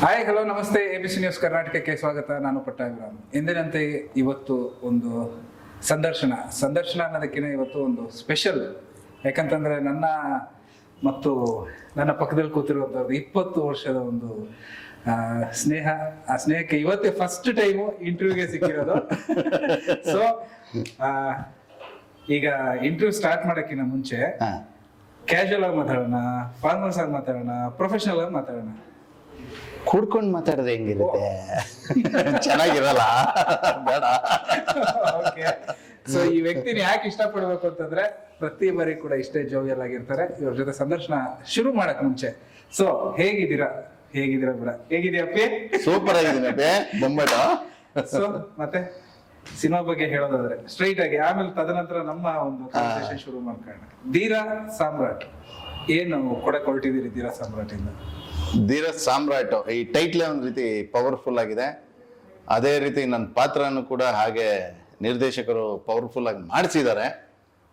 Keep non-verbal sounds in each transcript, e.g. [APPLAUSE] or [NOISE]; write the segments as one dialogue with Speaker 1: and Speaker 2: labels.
Speaker 1: Hi hello ನಮಸ್ತೆ. A B C news ಕರ್ನಾಟಕಕ್ಕೆ ಸ್ವಾಗತ. ನಾನು ಪಟ್ಟಾಭಿರಾಮ್ ಎಂದಿನಂತೆ ಇವತ್ತು ಒಂದು ಸಂದರ್ಶನ. ಸಂದರ್ಶನ ಅನ್ನೋದಕ್ಕಿಂತ ಇವತ್ತು ಒಂದು ಸ್ಪೆಷಲ್ ಯಾಕಂತಂದ್ರೆ ನನ್ನ ಮತ್ತು ನನ್ನ ಪಕ್ಕದಲ್ಲಿ ಕೂತಿರುವಂಥದ್ದು ಇಪ್ಪತ್ತು ವರ್ಷದ ಒಂದು ಸ್ನೇಹ. ಆ ಸ್ನೇಹಕ್ಕೆ ಇವತ್ತೇ ಫಸ್ಟ್ ಟೈಮು ಇಂಟರ್ವ್ಯೂಗೆ ಸಿಕ್ಕಿರೋದು. [LAUGHS] ಸೊ ಈಗ ಇಂಟರ್ವ್ಯೂ ಸ್ಟಾರ್ಟ್ ಮಾಡೋಕ್ಕಿಂತ ಮುಂಚೆ. ಕ್ಯಾಶುವಲ್ ಆಗಿ ಮಾತಾಡೋಣ ಫಾರ್ಮಲ್ಸ್ ಆಗಿ ಮಾತಾಡೋಣ ಪ್ರೊಫೆಷನಲ್ ಆಗಿ ಮಾತಾಡೋಣ.
Speaker 2: ಕುಡ್ಕೊಂಡು ಮಾತಾಡೋದು ಹೆಂಗಿರುತ್ತೆ? ಚೆನ್ನಾಗಿರಲ್ಲ. ಬೇಡ.
Speaker 1: ಸೊ ಈ ವ್ಯಕ್ತಿನ ಯಾಕೆ ಇಷ್ಟಪಡ್ಬೇಕು ಅಂತಂದ್ರೆ ಪ್ರತಿ ಬಾರಿ ಕೂಡ ಇಷ್ಟೇ ಜೋವಿಯಲ್ ಆಗಿರ್ತಾರೆ ಇವ್ರ ಜೊತೆ ಸಂದರ್ಶನ ಶುರು ಮಾಡಕ್ ಮುಂಚೆ. ಸೊ ಹೇಗಿದ್ದೀರಾ? ಹೇಗಿದ್ದೀರಾ ಬಿಡ ಹೇಗಿದ್ಯಪ್ಪಿ
Speaker 2: ಸೂಪರ್ ಆಗಿದ್ದೀನಿ ಬೊಂಬಾಟ.
Speaker 1: ಸೊ ಮತ್ತೆ ಸಿನಿಮಾ ಬಗ್ಗೆ ಹೇಳೋದಾದ್ರೆ ಸ್ಟ್ರೈಟ್ ಆಗಿ ಆಮೇಲೆ ತದನಂತರ ನಮ್ಮ ಒಂದು ಕಾನ್ವರ್ಸೇಷನ್ ಶುರು ಮಾಡ್ಕೊಳ್ಳೋಣ. ಧೀರಾ ಸಾಮ್ರಾಟ್. ಏನು ಕೊಡಕ್ ಹೊರಟಿದ್ದೀರಿ ಧೀರಾ ಸಾಮ್ರಾಟ್ ಇಂದ
Speaker 2: ಧೀರಜ್ ಸಾಮ್ರಾಟ್ ಈ ಟೈಟ್ಲೇ ಒಂದು ರೀತಿ ಪವರ್ಫುಲ್ ಆಗಿದೆ. ಅದೇ ರೀತಿ ನನ್ನ ಪಾತ್ರನೂ ಕೂಡ ಹಾಗೆ ನಿರ್ದೇಶಕರು ಪವರ್ಫುಲ್ ಆಗಿ ಮಾಡಿಸಿದ್ದಾರೆ.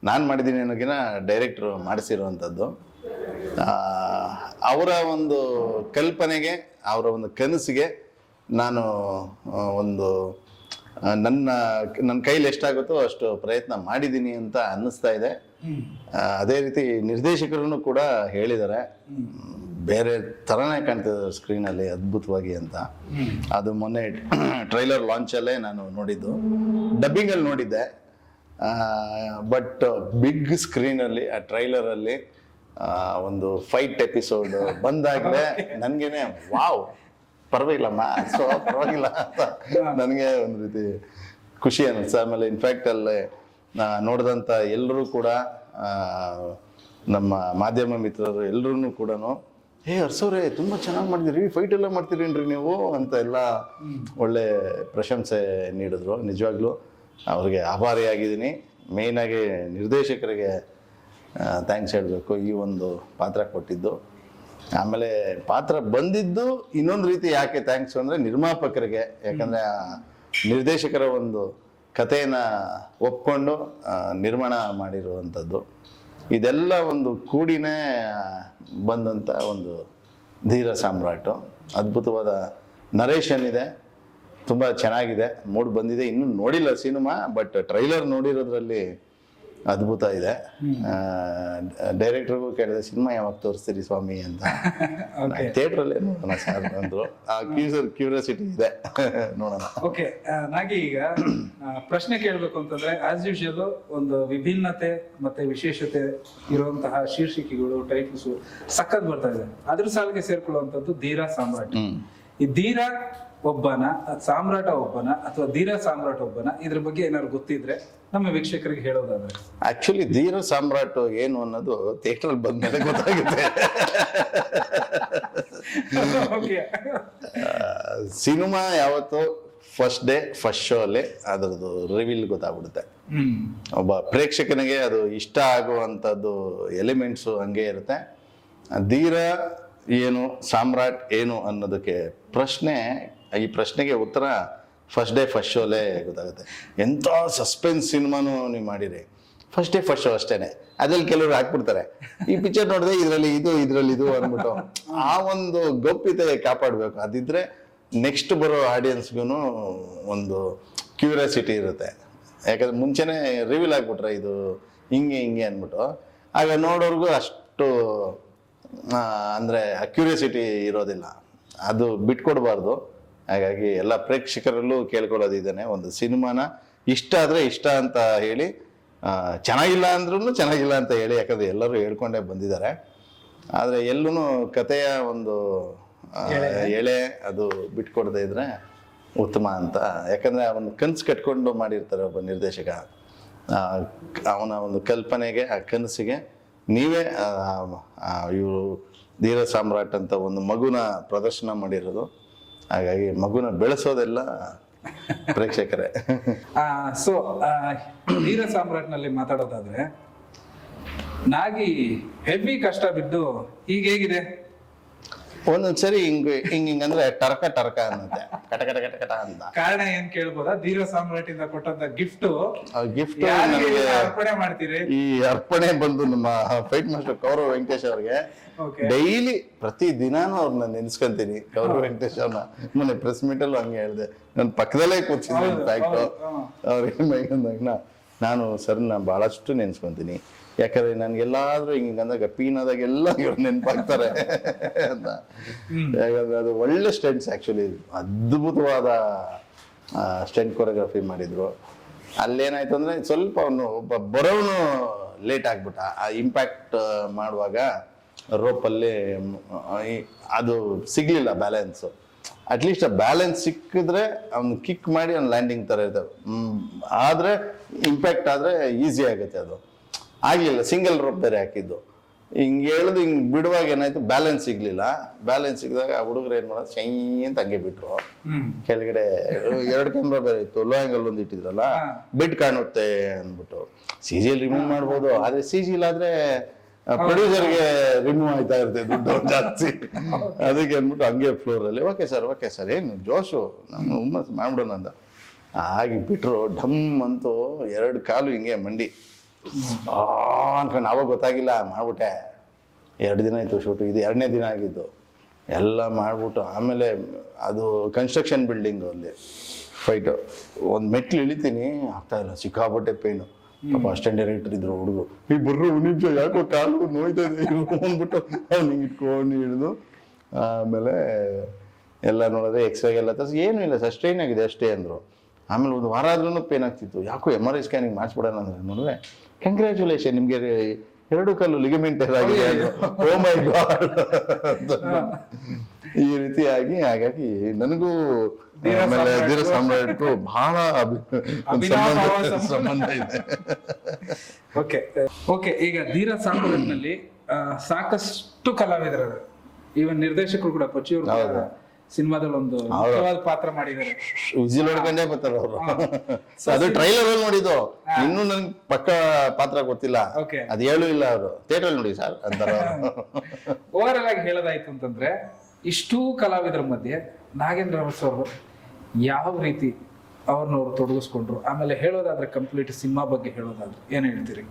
Speaker 2: ನಾನು ಮಾಡಿದ್ದೀನಿ ಅನ್ನೋಗಿನ ಡೈರೆಕ್ಟ್ರು ಮಾಡಿಸಿರುವಂಥದ್ದು ಅವರ ಒಂದು ಕಲ್ಪನೆಗೆ, ಅವರ ಒಂದು ಕನಸಿಗೆ ನಾನು ಒಂದು ನನ್ನ ನನ್ನ ಕೈಲಿ ಎಷ್ಟಾಗುತ್ತೋ ಅಷ್ಟು ಪ್ರಯತ್ನ ಮಾಡಿದ್ದೀನಿ ಅಂತ ಅನ್ನಿಸ್ತಾ ಇದೆ. ಅದೇ ರೀತಿ ನಿರ್ದೇಶಕರು ಕೂಡ ಹೇಳಿದ್ದಾರೆ. ಬೇರೆ ಥರನೇ ಕಾಣ್ತಿದ್ದಾರೆ ಸ್ಕ್ರೀನಲ್ಲಿ ಅದ್ಭುತವಾಗಿ ಅಂತ. ಅದು ಮೊನ್ನೆ ಟ್ರೈಲರ್ ಲಾಂಚಲ್ಲೇ ನಾನು ನೋಡಿದ್ದು. ಡಬ್ಬಿಂಗಲ್ಲಿ ನೋಡಿದ್ದೆ. ಬಟ್ ಬಿಗ್ ಸ್ಕ್ರೀನಲ್ಲಿ ಆ ಟ್ರೈಲರಲ್ಲಿ ಒಂದು ಫೈಟ್ ಎಪಿಸೋಡ್ ಬಂದಾಗಲೇ [LAUGHS] ನನಗೇನೆ ವಾವ್. ಪರವಾಗಿಲ್ಲಮ್ಮ ಸೊ ಪರವಾಗಿಲ್ಲ ಅಂತ [LAUGHS] ನನಗೆ ಒಂದು ರೀತಿ ಖುಷಿ ಅನ್ನಿಸ್ತು. ಆಮೇಲೆ ಇನ್ಫ್ಯಾಕ್ಟ್ ಅಲ್ಲಿ ನೋಡಿದಂಥ ಎಲ್ಲರೂ ಕೂಡ ನಮ್ಮ ಮಾಧ್ಯಮ ಮಿತ್ರರು ಎಲ್ಲರೂ ಕೂಡ ಹೇ ಹರ್ಸೋರೆ ತುಂಬ ಚೆನ್ನಾಗಿ ಮಾಡಿದಿರಿ ಫೈಟ್ ಎಲ್ಲ ಮಾಡ್ತೀರೇನ್ರಿ ನೀವು? ಅಂತ ಎಲ್ಲ ಒಳ್ಳೆ ಪ್ರಶಂಸೆ ನೀಡಿದ್ರು. ನಿಜವಾಗ್ಲೂ ಅವ್ರಿಗೆ ಆಭಾರಿಯಾಗಿದ್ದೀನಿ. ಮೇಯ್ನಾಗಿ ನಿರ್ದೇಶಕರಿಗೆ ಥ್ಯಾಂಕ್ಸ್ ಹೇಳಬೇಕು ಈ ಒಂದು ಪಾತ್ರ ಕೊಟ್ಟಿದ್ದು. ಆಮೇಲೆ ಪಾತ್ರ ಬಂದಿದ್ದು ಇನ್ನೊಂದು ರೀತಿ ಯಾಕೆ ಥ್ಯಾಂಕ್ಸ್ ಅಂದರೆ ನಿರ್ಮಾಪಕರಿಗೆ, ಯಾಕಂದರೆ ನಿರ್ದೇಶಕರ ಒಂದು ಕಥೆಯನ್ನು ಒಪ್ಕೊಂಡು ನಿರ್ಮಾಣ ಮಾಡಿರುವಂಥದ್ದು. ಇದೆಲ್ಲ ಒಂದು ಕೂಡಿನೇ ಬಂದಂಥ ಒಂದು ಧೀರ ಸಾಮ್ರಾಟು. ಅದ್ಭುತವಾದ ನರೇಶನ್ ಇದೆ. ತುಂಬ ಚೆನ್ನಾಗಿದೆ. ಮೂಡ್ ಬಂದಿದೆ. ಇನ್ನೂ ನೋಡಿಲ್ಲ ಸಿನಿಮಾ ಬಟ್ ಟ್ರೈಲರ್ ನೋಡಿರೋದ್ರಲ್ಲಿ ಅದ್ಭುತ ಇದೆ. ಡೈರೆಕ್ಟರ್ಗೂ ಕೇಳಿದೆ ಸಿನಿಮಾ ಯಾವಾಗ ತೋರಿಸ್ತೀರಿ ಸ್ವಾಮಿ ಅಂತ. [LAUGHS] ಥಿಯೇಟ್ರಲ್ಲಿ ನೋಡೋಣ ಸರ್ ಅಂದ್ರು ಆ ಕ್ಯೂಸರ್ ಕ್ಯೂರಿಯಾಸಿಟಿ ಇದೆ. [LAUGHS] ನೋಡೋಣ.
Speaker 1: ಓಕೆ ನಾಗಿ ಈಗ ಪ್ರಶ್ನೆ ಕೇಳಬೇಕು ಅಂತಂದ್ರೆ ಆಸ್ ಯೂಶಲ್ ಒಂದು ವಿಭಿನ್ನತೆ ಮತ್ತೆ ವಿಶೇಷತೆ ಇರುವಂತಹ ಶೀರ್ಷಿಕೆಗಳು ಟೈಟಲ್ಸ್ ಸಖತ್ ಬರ್ತಾ ಇದೆ. ಅದ್ರ ಸಾಲಿಗೆ ಸೇರ್ಕೊಳ್ಳುವಂತದ್ದು ಧೀರ ಸಾಮ್ರಾಟ್. ಈ ಧೀರ ಒಬ್ಬನ ಸಾಮ್ರಾಟ ಒಬ್ಬನ ಅಥವಾ ಧೀರ ಸಾಮ್ರಾಟ ಒಬ್ಬನ ಇದ್ರ ಬಗ್ಗೆ ಏನಾದ್ರು ಗೊತ್ತಿದ್ರೆ ನಮ್ಮ ವೀಕ್ಷಕರಿಗೆ ಹೇಳೋದಾದ್ರೆ.
Speaker 2: ಆಕ್ಚುಲಿ ಧೀರ ಸಾಮ್ರಾಟ್ ಏನು ಅನ್ನೋದು ಥಿಯೇಟರ್ ಬಂದ್ಮೇಲೆ ಗೊತ್ತಾಗುತ್ತೆ. ಸಿನಿಮಾ ಯಾವತ್ತು ಫಸ್ಟ್ ಡೇ ಫಸ್ಟ್ ಶೋ ಅಲ್ಲಿ ಅದರದ್ದು ರಿವೀಲ್ ಗೊತ್ತಾಗ್ಬಿಡುತ್ತೆ. ಒಬ್ಬ ಪ್ರೇಕ್ಷಕನಿಗೆ ಅದು ಇಷ್ಟ ಆಗುವಂಥದ್ದು ಎಲಿಮೆಂಟ್ಸು ಹಂಗೆ ಇರುತ್ತೆ. ಧೀರ ಏನು ಸಾಮ್ರಾಟ್ ಏನು ಅನ್ನೋದಕ್ಕೆ ಪ್ರಶ್ನೆ ಈ ಪ್ರಶ್ನೆಗೆ ಉತ್ತರ ಫಸ್ಟ್ ಡೇ ಫಸ್ಟ್ ಶೋಲೇ ಗೊತ್ತಾಗುತ್ತೆ. ಎಂಥ ಸಸ್ಪೆನ್ಸ್ ಸಿನಿಮಾನು ನೀವು ಮಾಡಿರಿ. ಫಸ್ಟ್ ಡೇ ಫಸ್ಟ್ ಶೋ ಅಷ್ಟೇನೆ. ಅದ್ರಲ್ಲಿ ಕೆಲವರು ಹಾಕ್ಬಿಡ್ತಾರೆ. ಈ ಪಿಕ್ಚರ್ ನೋಡಿದ್ರೆ ಇದರಲ್ಲಿ ಇದು ಇದರಲ್ಲಿ ಇದು ಅಂದ್ಬಿಟ್ಟು ಆ ಒಂದು ಗೌಪ್ಯತೆ ಕಾಪಾಡಬೇಕು. ಅದಿದ್ರೆ ನೆಕ್ಸ್ಟ್ ಬರೋ ಆಡಿಯನ್ಸ್ಗೂ ಒಂದು ಕ್ಯೂರಿಯಾಸಿಟಿ ಇರುತ್ತೆ. ಯಾಕಂದ್ರೆ ಮುಂಚೆನೆ ರಿವೀಲ್ ಆಗ್ಬಿಟ್ರೆ ಇದು ಹಿಂಗೆ ಹಿಂಗೆ ಅಂದ್ಬಿಟ್ಟು. ಆಗ ನೋಡೋರ್ಗು ಅಷ್ಟು ಅಂದ್ರೆ ಕ್ಯೂರಿಯಾಸಿಟಿ ಇರೋದಿಲ್ಲ. ಅದು ಬಿಟ್ಕೊಡ್ಬಾರ್ದು. ಹಾಗಾಗಿ ಎಲ್ಲ ಪ್ರೇಕ್ಷಕರಲ್ಲೂ ಕೇಳ್ಕೊಳ್ಳೋದಿದ್ದಾನೆ. ಒಂದು ಸಿನಿಮಾನ ಇಷ್ಟ ಆದರೆ ಇಷ್ಟ ಅಂತ ಹೇಳಿ ಚೆನ್ನಾಗಿಲ್ಲ ಅಂದ್ರೂ ಚೆನ್ನಾಗಿಲ್ಲ ಅಂತ ಹೇಳಿ ಯಾಕಂದ್ರೆ ಎಲ್ಲರೂ ಹೇಳ್ಕೊಂಡೇ ಬಂದಿದ್ದಾರೆ. ಆದರೆ ಎಲ್ಲೂ ಕಥೆಯ ಒಂದು ಎಳೆ. ಅದು ಬಿಟ್ಕೊಡದೇ ಇದ್ರೆ ಉತ್ತಮ ಅಂತ. ಯಾಕಂದರೆ ಅವನು ಕನಸು ಕಟ್ಕೊಂಡು ಮಾಡಿರ್ತಾರೆ ಒಬ್ಬ ನಿರ್ದೇಶಕ. ಅವನ ಒಂದು ಕಲ್ಪನೆಗೆ ಆ ಕನಸಿಗೆ ನೀವೇ ಇವರು ಧೀರ ಸಾಮ್ರಾಟ್ ಅಂತ ಒಂದು ಮಗುನ ಪ್ರದರ್ಶನ ಮಾಡಿರೋದು. ಹಾಗಾಗಿ ಮಗುನ ಬೆಳೆಸೋದೆಲ್ಲ ಪ್ರೇಕ್ಷಕರೇ. [LAUGHS]
Speaker 1: ಸೊ ವೀರ ಸಾಮ್ರಾಟ್ನಲ್ಲಿ ಮಾತಾಡೋದಾದ್ರೆ ನಾಗಿ ಹೆವಿ ಕಷ್ಟ ಬಿದ್ದು ಈಗ ಹೇಗಿದೆ?
Speaker 2: ಒಂದೊಂದ್ಸರಿ ಹಿಂಗ್ ಹಿಂಗ್ ಹಿಂಗ್ ಅಂದ್ರೆ ಟರ್ಕ ಟರ್ಕ ಅನ್ನತ್ತೆ. ಕಟ ಕಟ ಕಟ ಕಟ ಅಂತ.
Speaker 1: ಕಾರಣ ಏನ್ ಕೇಳ್ಬೋದಾ? ದೀರ್ಘ ಸಾಮ್ರಾಟಿಂದ ಕೊಟ್ಟಂತ ಗಿಫ್ಟ್.
Speaker 2: ಗಿಫ್ಟ್ ನನಗೆ
Speaker 1: ಅರ್ಪಣೆ ಮಾಡ್ತೀರಿ?
Speaker 2: ಈ ಅರ್ಪಣೆ ಬಂದು ನಮ್ಮ ಫೈಟ್ ಮಾಸ್ಟರ್ ಕೌರವ್ ವೆಂಕಟೇಶ್ ಅವ್ರಿಗೆ. ಡೈಲಿ ಪ್ರತಿ ದಿನಾನು ಅವ್ರನ್ನ ನೆನ್ಸ್ಕೊಂತೀನಿ. ಕೌರವ್ ವೆಂಕಟೇಶ್ ಅವ್ರನ್ನ ಮೊನ್ನೆ ಪ್ರೆಸ್ ಮೀಟ್ ಅಲ್ಲೂ ಹಂಗೆ ಹೇಳಿದೆ. ನನ್ನ ಪಕ್ಕದಲ್ಲೇ ಕೂತಿದ್ದೆ
Speaker 1: ಹೌದು,
Speaker 2: ಇನ್ಫ್ಯಾಕ್ಟ್
Speaker 1: ಹೌದು, ಹಾ.
Speaker 2: ಅವ್ರಿಗೆ ಮೈಗಂದಾಗ ನಾನು ಸರ್ನ ಬಹಳಷ್ಟು ನೆನ್ಸ್ಕೊಂತೀನಿ. ಯಾಕಂದ್ರೆ ನನ್ಗೆಲ್ಲಾದ್ರೂ ಹಿಂಗ ಅಂದಾಗ ಪೀನದಾಗೆಲ್ಲ ಇವ್ರು ನೆನಪಾಗ್ತಾರೆ ಅಂತ. ಯಾಕಂದ್ರೆ ಅದು ಒಳ್ಳೆ ಸ್ಟೆಂಟ್ಸ್ ಆಕ್ಚುಲಿ ಅದ್ಭುತವಾದ ಸ್ಟೆಂಟ್ ಕೊರಿಯೋಗ್ರಫಿ ಮಾಡಿದ್ರು. ಅಲ್ಲೇನಾಯ್ತು ಅಂದ್ರೆ ಸ್ವಲ್ಪ ಅವನು ಒಬ್ಬ ಬರೋನು ಲೇಟ್ ಆಗ್ಬಿಟ್ಟ. ಆ ಇಂಪ್ಯಾಕ್ಟ್ ಮಾಡುವಾಗ ರೋಪಲ್ಲಿ ಅದು ಸಿಗ್ಲಿಲ್ಲ ಬ್ಯಾಲೆನ್ಸ್ ಅಟ್ಲೀಸ್ಟ್ ಆ ಬ್ಯಾಲೆನ್ಸ್ ಸಿಕ್ಕಿದ್ರೆ ಅವ್ನು ಕಿಕ್ ಮಾಡಿ ಅವ್ನು ಲ್ಯಾಂಡಿಂಗ್ ತರ ಇರ್ತವೆ ಆದರೆ ಆದ್ರೆ ಇಂಪ್ಯಾಕ್ಟ್ ಆದ್ರೆ ಈಸಿ ಆಗುತ್ತೆ ಅದು. ಆಗ್ಲಿಲ್ಲ ಸಿಂಗಲ್ ರೋಪ್ ಬೇರೆ ಹಾಕಿದ್ದು. ಹಿಂಗೆ ಎಳ್ದು ಹಿಂಗೆ ಬಿಡುವಾಗ ಏನಾಯ್ತು ಬ್ಯಾಲೆನ್ಸ್ ಸಿಗ್ಲಿಲ್ಲ. ಬ್ಯಾಲೆನ್ಸ್ ಸಿಕ್ಕಿದಾಗ ಆ ಹುಡುಗರು ಏನ್ ಮಾಡೋದು ಶೈ ಅಂತ ಹಂಗೆ ಬಿಟ್ರು. ಕೆಳಗಡೆ ಎರಡು ಕ್ಯಾಮ್ರಾ ಬೇರೆ ಇತ್ತು ಲೋ ಆಂಗಲ್ ಒಂದು ಇಟ್ಟಿದ್ರಲ್ಲ ಬಿಟ್ ಕಾಣುತ್ತೆ ಅಂದ್ಬಿಟ್ಟು. ಸಿ ಜಿ ರಿಮೂವ್ ಮಾಡ್ಬೋದು ಆದ್ರೆ ಸಿ ಜಿ ಇಲ್ಲಾದ್ರೆ ಪ್ರೊಡ್ಯೂಸರ್ಗೆ ರಿಮೂವ್ ಆಯ್ತಾ ಇರುತ್ತೆ ದುಡ್ಡು [LAUGHS] ಜಾಸ್ತಿ. ಅದಕ್ಕೆ ಅಂದ್ಬಿಟ್ಟು ಹಂಗೆ ಫ್ಲೋರ್ ಅಲ್ಲಿ ಓಕೆ ಸರ್ ಓಕೆ ಸರ್ ಏನು ಜೋಶು ನಮ್ಮ ಹುಮ್ಮಸ್ ಮಾಡ್ಬಿಡೋಣ ಅಂತ. ಆಗಿ ಬಿಟ್ರು ಢಮ್ ಅಂತೂ ಎರಡು ಕಾಲು ಹಿಂಗೆ ಮಂಡಿ. ಅನ್ಕೊಂಡು ಅವಾಗ ಗೊತ್ತಾಗಿಲ್ಲ ಮಾಡ್ಬಿಟ್ಟೆ. ಎರಡು ದಿನ ಆಯ್ತು ಶೂಟು ಇದು ಎರಡನೇ ದಿನ ಆಗಿದ್ದು. ಎಲ್ಲ ಮಾಡ್ಬಿಟ್ಟು ಆಮೇಲೆ ಅದು ಕನ್ಸ್ಟ್ರಕ್ಷನ್ ಬಿಲ್ಡಿಂಗ್ ಅಲ್ಲಿ ಫೈಟ್ ಒಂದು ಮೆಟ್ಲು ಇಳಿತೀನಿ ಆಗ್ತಾ ಇಲ್ಲ ಸಿಕ್ಕಾಪಟ್ಟೆ ಪೇನು ಪಾಪ ಅಸ್ಟೆಂಟ್ ಡೈರೆಕ್ಟರ್ ಇದ್ರು ಹುಡುಗರು. ಈ ಬರ್ರು ನಿಮಿಷ ಯಾಕೋ ಕಾಲು ನೋಯ್ತಾ ಇದೆ? [LAUGHS] ಅಂದ್ಬಿಟ್ಟು ಅವ್ನಿಗೆ ಇಟ್ಕೊಂಡು ಹಿಡಿದು ಆಮೇಲೆ ಎಲ್ಲ ನೋಡಿದ್ರೆ ಎಕ್ಸ್ರೇ ಎಲ್ಲ ತರಿಸಿ. ಏನೂ ಇಲ್ಲ ಸರ್ ಸ್ಟ್ರೈನ್ ಆಗಿದೆ ಅಷ್ಟೇ ಅಂದರು. ಆಮೇಲೆ ಒಂದು ವಾರ ಆದ್ರೂ ಪೇನ್ ಆಗ್ತಿತ್ತು. ಯಾಕೋ ಎಂ ಆರ್ ಐ ಸ್ಕ್ಯಾನಿಂಗ್ ಮಾಡಿಸ್ಬಿಡೋಣ ಅಂದ್ರೆ ನೋಡಿದ್ರೆ ಕಂಗ್ರ್ಯಾಚುಲೇಷನ್ ನಿಮಗೆ ಎರಡು ಕಲ್ಲು ಲಿಗಮೆಂಟ್ ಆಗಿದೆ ಓ ಮೈ ಗಾಡ್ ಈ ರೀತಿಯಾಗಿ ಹಾಗಾಗಿ ನನಗೂ
Speaker 1: ಧೀರ
Speaker 2: ಸಾಮ್ರಾಟ್ಗೂ ಬಹಳ ಸಂಬಂಧ ಇದೆ.
Speaker 1: ಓಕೆ ಓಕೆ ಈಗ ಧೀರ ಸಾಮ್ರಾಟ್ನಲ್ಲಿ ಸಾಕಷ್ಟು ಕಲಾವಿದರು ಈವನ್ ನಿರ್ದೇಶಕರು ಕೂಡ ಪಚಿಯವರು
Speaker 2: ಹೌದು.
Speaker 1: ಸಿನಿಮಾದಲ್ಲಿ ಒಂದು ಮುಖ್ಯವಾದ ಪಾತ್ರ ಮಾಡಿದ್ದಾರೆ.
Speaker 2: ವಿಸಿಲ್ ಹೊಡ್ಕೊಂಡೇ ಬರ್ತಾರೆ ಅವರು. ಅದು ಟ್ರೈಲರ್ ಅಲ್ಲಿ ನೋಡಿದ್ದು. ಇನ್ನೂ ನನ್ಗೆ ಪಕ್ಕ ಪಾತ್ರ ಗೊತ್ತಿಲ್ಲ.
Speaker 1: ಓಕೆ
Speaker 2: ಅದ್ ಹೇಳು ಇಲ್ಲ ಅವರು. ಥಿಯೇಟರ್ ನೋಡಿ ಸರ್ ಅಂತಾರೆ
Speaker 1: ಓವರ್ [LAUGHS] ಆಗಿ ಹೇಳೋದಾಯ್ತು ಅಂತಂದ್ರೆ ಇಷ್ಟೂ ಕಲಾವಿದರ ಮಧ್ಯೆ ನಾಗೇಂದ್ರ ಅರಸ್ ಅವರು ಯಾವ ರೀತಿ ಅವ್ರನ್ನ ಅವ್ರು ತೊಡಗಿಸ್ಕೊಂಡ್ರು? ಆಮೇಲೆ ಹೇಳೋದಾದ್ರೆ ಕಂಪ್ಲೀಟ್ ಸಿನಿಮಾ ಬಗ್ಗೆ ಹೇಳೋದಾದ್ರೆ ಏನ್ ಹೇಳ್ತೀರಿ?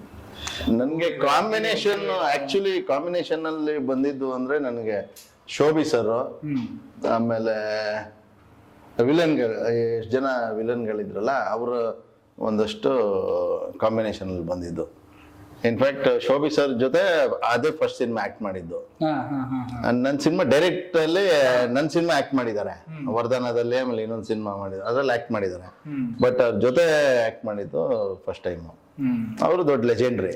Speaker 2: ನನ್ಗೆ ಕಾಂಬಿನೇಷನ್ ಆಕ್ಚುಲಿ ಕಾಂಬಿನೇಷನ್ ಅಲ್ಲಿ ಬಂದಿದ್ದು ಅಂದ್ರೆ ನನಗೆ ಶೋಭಿ ಸರ್ ಆಮೇಲೆ ವಿಲನ್ಗಳು ಎಷ್ಟು ಜನ ವಿಲನ್ಗಳಿದ್ರಲ್ಲ ಅವರು ಒಂದಷ್ಟು ಕಾಂಬಿನೇಷನ್ ಅಲ್ಲಿ ಬಂದಿದ್ದು. ಇನ್ಫ್ಯಾಕ್ಟ್ ಶೋಭಿ ಸರ್ ಜೊತೆ ಅದೇ ಫಸ್ಟ್ ಸಿನಿಮಾ ಆಕ್ಟ್ ಮಾಡಿದ್ದು. ನನ್ನ ಸಿನಿಮಾ ಡೈರೆಕ್ಟ್ ಅಲ್ಲಿ ನನ್ನ ಸಿನಿಮಾ ಆಕ್ಟ್ ಮಾಡಿದ್ದಾರೆ. ವರದಾನದಲ್ಲಿ ಆಮೇಲೆ ಇನ್ನೊಂದು ಸಿನಿಮಾ ಮಾಡಿದ್ರು ಅದ್ರಲ್ಲಿ ಆಕ್ಟ್ ಮಾಡಿದ್ದಾರೆ. ಬಟ್ ಅವ್ರ ಜೊತೆ ಆಕ್ಟ್ ಮಾಡಿದ್ದು ಫಸ್ಟ್ ಟೈಮ್ ಅವರು ದೊಡ್ಡ ಲೆಜೆಂಡ್ರಿ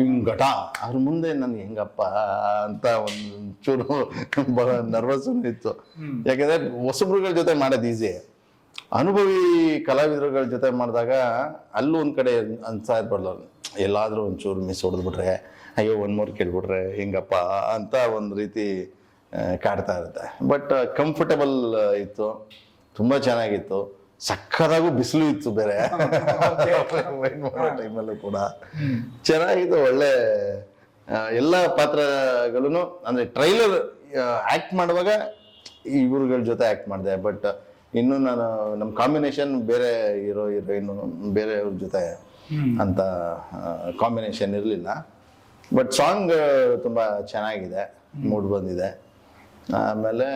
Speaker 2: ಹಿಂಗ್ ಘಟ. ಅವ್ರ ಮುಂದೆ ನನ್ಗೆ ಹೆಂಗಪ್ಪ ಅಂತ ಒಂದು ಚೂರು [LAUGHS] ಬಹಳ ನರ್ವಸ್ ಇತ್ತು. ಯಾಕಂದ್ರೆ ಹೊಸಬ್ರುಗಳ ಜೊತೆ ಮಾಡೋದು ಈಸಿ ಅನುಭವಿ ಕಲಾವಿದರುಗಳ ಜೊತೆ ಮಾಡಿದಾಗ ಅಲ್ಲೂ ಒಂದ್ ಕಡೆ ಅನ್ಸಾ ಇರ್ಬಾರ್ದು ಎಲ್ಲಾದ್ರೂ ಒಂಚೂರು ಮಿಸ್ ಹೊಡೆದ್ಬಿಟ್ರೆ ಅಯ್ಯೋ ಒನ್ ಮೋರ್ ಕೇಳ್ಬಿಟ್ರೆ ಹೆಂಗಪ್ಪ? ಅಂತ ಒಂದು ರೀತಿ ಕಾಡ್ತಾ ಇರುತ್ತೆ. ಬಟ್ ಕಂಫರ್ಟಬಲ್ ಇತ್ತು. ತುಂಬ ಚೆನ್ನಾಗಿತ್ತು. ಸಕ್ಕದಾಗೂ ಬಿಸಿಲು ಇತ್ತು ಬೇರೆ. [LAUGHS] ಟೈಮಲ್ಲೂ ಕೂಡ. ಚೆನ್ನಾಗಿತ್ತು ಒಳ್ಳೆ ಎಲ್ಲ ಪಾತ್ರಗಳೂ ಅಂದರೆ ಟ್ರೈಲರ್ ಆ್ಯಕ್ಟ್ ಮಾಡುವಾಗ ಇವ್ರುಗಳ ಜೊತೆ ಆ್ಯಕ್ಟ್ ಮಾಡಿದೆ. ಬಟ್ ಇನ್ನು ನಾನು ನಮ್ಮ ಕಾಂಬಿನೇಷನ್ ಬೇರೆ ಹೀರೋ ಹೀರೋಯಿನ್ ಬೇರೆಯವ್ರ ಜೊತೆ ಅಂತ ಕಾಂಬಿನೇಷನ್ ಇರಲಿಲ್ಲ. ಬಟ್ ಸಾಂಗ್ ತುಂಬ ಚೆನ್ನಾಗಿದೆ ಮೂಡ್ ಬಂದಿದೆ. ಆಮೇಲೆ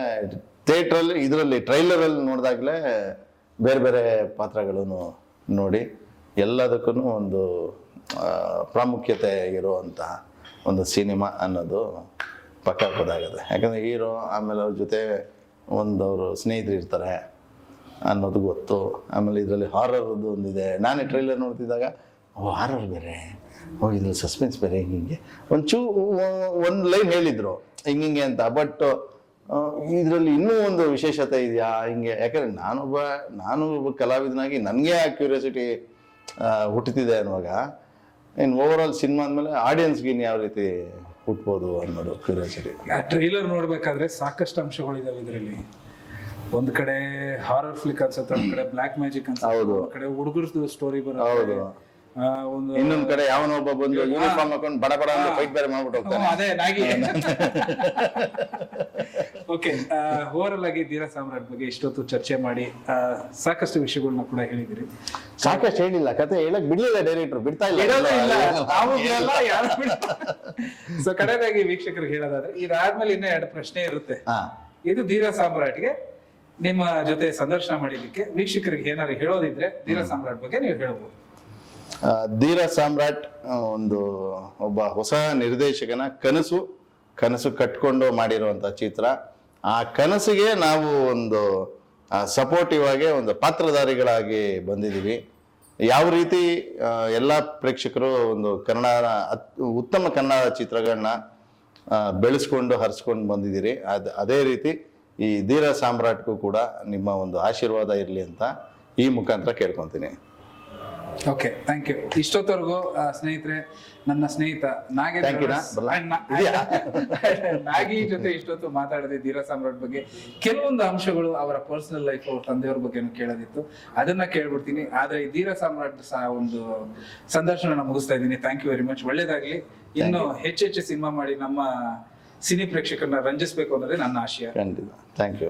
Speaker 2: ಥಿಯೇಟ್ರಲ್ಲಿ ಇದರಲ್ಲಿ ಟ್ರೈಲರಲ್ಲಿ ನೋಡಿದಾಗಲೇ ಬೇರೆ ಬೇರೆ ಪಾತ್ರಗಳನ್ನು ನೋಡಿ ಎಲ್ಲದಕ್ಕೂ ಒಂದು ಪ್ರಾಮುಖ್ಯತೆ ಇರುವಂಥ ಒಂದು ಸಿನಿಮಾ ಅನ್ನೋದು ಪಕ್ಕ ಗೊತ್ತಾಗುತ್ತೆ ಯಾಕಂದರೆ ಹೀರೋ ಆಮೇಲೆ ಅವ್ರ ಜೊತೆ ಒಂದು ಅವರು ಸ್ನೇಹಿತರು ಇರ್ತಾರೆ. ಅನ್ನೋದು ಗೊತ್ತು. ಆಮೇಲೆ ಇದರಲ್ಲಿ ಹಾರರ್ದು ಒಂದಿದೆ. ನಾನೇ ಟ್ರೈಲರ್ ನೋಡ್ತಿದ್ದಾಗ, ಓ ಹಾರರ್ ಬೇರೆ. ಓ, ಇದ್ರಲ್ಲಿ ಸಸ್ಪೆನ್ಸ್ ಬೇರೆ, ಹಿಂಗೆ. ಚೂ ಒಂದು ಲೈನ್ ಹೇಳಿದ್ರು, ಹಿಂಗೆ ಅಂತ. ಬಟ್ ಇದರಲ್ಲಿ ಇನ್ನೂ ಒಂದು ವಿಶೇಷತೆ ಇದೆಯಾ, ಹಿಂಗೆ. ಯಾಕಂದರೆ ನಾನೊಬ್ಬ ನಾನು ಒಬ್ಬ ಕಲಾವಿದನಾಗಿ ನನಗೆ ಆ ಕ್ಯೂರಿಯಾಸಿಟಿ ಹುಟ್ಟುತ್ತಿದೆ ಅನ್ನುವಾಗ ಇನ್ನು ಓವರ್ ಆಲ್ ಸಿನಿಮಾ ಅಂದಮೇಲೆ ಆಡಿಯನ್ಸ್ಗೆ ಇನ್ನು ಯಾವ ರೀತಿ ಹುಟ್ಬೋದು ಅನ್ನೋದು ಕ್ಯೂರಿಯಾಸಿಟಿ
Speaker 1: ಟ್ರೈಲರ್ ನೋಡಬೇಕಾದ್ರೆ ಸಾಕಷ್ಟು ಅಂಶಗಳಿದಾವೆ ಇದರಲ್ಲಿ. ಒಂದ್ ಕಡೆ ಹಾರರ್ ಫ್ಲಿಕ್ ಅನ್ಸುತ್ತೆ ಒಂದ್ ಕಡೆ ಬ್ಲಾಕ್ ಮ್ಯಾಜಿಕ್ ಅನ್ಸುತ್ತೆ
Speaker 2: ಹೌದು.
Speaker 1: ಒಂದ್ ಕಡೆ ಹುಡುಗರದು ಸ್ಟೋರಿ
Speaker 2: ಹೌದು.
Speaker 1: ಬರುತ್ತೆ. ಆ, ಒಂದು
Speaker 2: ಇನ್ನೊಂದ್ ಕಡೆ ಯಾವನೊಬ್ಬ ಬಂದು ಯೂನಿಫಾರ್ಮ್ ಹಾಕೊಂಡು ಬಡ ಬಡ ಅಂತ ಫೈಟ್ ಬೇರೆ ಮಾಡ್ಬಿಟ್ಟು ಹೋಗ್ತಾನೆ.
Speaker 1: ಅದೇ ನಾಗಿ ಓಕೆ ಓವರಲ್ ಆಗಿ ಧೀರ ಸಾಮ್ರಾಟ್ ಬಗ್ಗೆ ಇಷ್ಟೊತ್ತು ಚರ್ಚೆ ಮಾಡಿ ಆ, ಸಾಕಷ್ಟು ವಿಷಯಗಳನ್ನ ಕೂಡ ಹೇಳಿದಿರಿ.
Speaker 2: ಸಾಕಷ್ಟು ಹೇಳಿಲ್ಲ ಕತೆ ಹೇಳಕ್ ಬಿಡ್ಲಿಲ್ಲ ಡೈರೆಕ್ಟರ್ ಬಿಡ್ತಾ ಇಲ್ಲ.
Speaker 1: ಸೊ ಕಡೆದಾಗಿ ವೀಕ್ಷಕರಿಗೆ ಹೇಳೋದಾದ್ರೆ ಇದಾದ್ಮೇಲೆ ಇನ್ನೂ ಎರಡು ಪ್ರಶ್ನೆ ಇರುತ್ತೆ.
Speaker 2: ಹಾ.
Speaker 1: ಇದು ಧೀರ ಸಾಮ್ರಾಟ್ಗೆ ನಿಮ್ಮ ಜೊತೆ ಸಂದರ್ಶನ ಮಾಡಿದ್ದಕ್ಕೆ ವೀಕ್ಷಕರಿಗೆ ಏನಾದ್ರು ಹೇಳೋದಿದ್ರೆ ಧೀರ ಸಾಮ್ರಾಟ್ ಬಗ್ಗೆ ನೀವು
Speaker 2: ಹೇಳಬಹುದು ಧೀರ ಸಾಮ್ರಾಟ್ ಒಂದು ಒಬ್ಬ ಹೊಸ ನಿರ್ದೇಶಕನ ಕನಸು ಕನಸು ಕಟ್ಕೊಂಡು ಮಾಡಿರುವಂತ ಚಿತ್ರ. ಆ ಕನಸಿಗೆ ನಾವು ಒಂದು ಸಪೋರ್ಟಿವ್ ಆಗಿ ಒಂದು ಪಾತ್ರಧಾರಿಗಳಾಗಿ ಬಂದಿದ್ದೀವಿ. ಯಾವ ರೀತಿ ಎಲ್ಲ ಪ್ರೇಕ್ಷಕರು ಒಂದು ಕನ್ನಡ ಉತ್ತಮ ಕನ್ನಡ ಚಿತ್ರಗಳನ್ನ ಬೆಳೆಸ್ಕೊಂಡು ಹರಿಸ್ಕೊಂಡು ಬಂದಿದ್ದೀರಿ. ಅದು ಅದೇ ರೀತಿ ಈ ಧೀರ ಸಾಮ್ರಾಟ್ಗೂ ಕೂಡ ನಿಮ್ಮ ಒಂದು ಆಶೀರ್ವಾದ ಇರಲಿ ಅಂತ ಈ ಮುಖಾಂತರ ಕೇಳ್ಕೊತೀನಿ.
Speaker 1: ಓಕೆ ಥ್ಯಾಂಕ್ ಯು ಇಷ್ಟೊತ್ತವರೆಗೂ ಸ್ನೇಹಿತರೆ ನನ್ನ ಸ್ನೇಹಿತ ನಾಗೇಂದ್ರ ನಾಗಿ ಜೊತೆ ಇಷ್ಟೊತ್ತು ಮಾತಾಡಿದೆ ಧೀರ ಸಾಮ್ರಾಟ್ ಬಗ್ಗೆ ಕೆಲವೊಂದು ಅಂಶಗಳು ಅವರ ಪರ್ಸನಲ್ ಲೈಫ್ ಅವ್ರ ತಂದೆಯವ್ರ ಬಗ್ಗೆ ಕೇಳೋದಿತ್ತು. ಅದನ್ನ ಕೇಳ್ಬಿಡ್ತೀನಿ. ಆದ್ರೆ ಈ ಧೀರ ಸಾಮ್ರಾಟ್ ಸಹ ಒಂದು ಸಂದರ್ಶನ ಮುಗಿಸ್ತಾ ಇದ್ದೀನಿ. ಥ್ಯಾಂಕ್ ಯು ವೆರಿ ಮಚ್ ಒಳ್ಳೇದಾಗ್ಲಿ. ಇನ್ನು ಹೆಚ್ಚೆಚ್ಚು ಸಿನಿಮಾ ಮಾಡಿ ನಮ್ಮ ಸಿನಿ ಪ್ರೇಕ್ಷಕರನ್ನ ರಂಜಿಸಬೇಕು ಅನ್ನೋದೇ ನನ್ನ ಆಶಯ.
Speaker 2: ಖಂಡಿತ. Thank you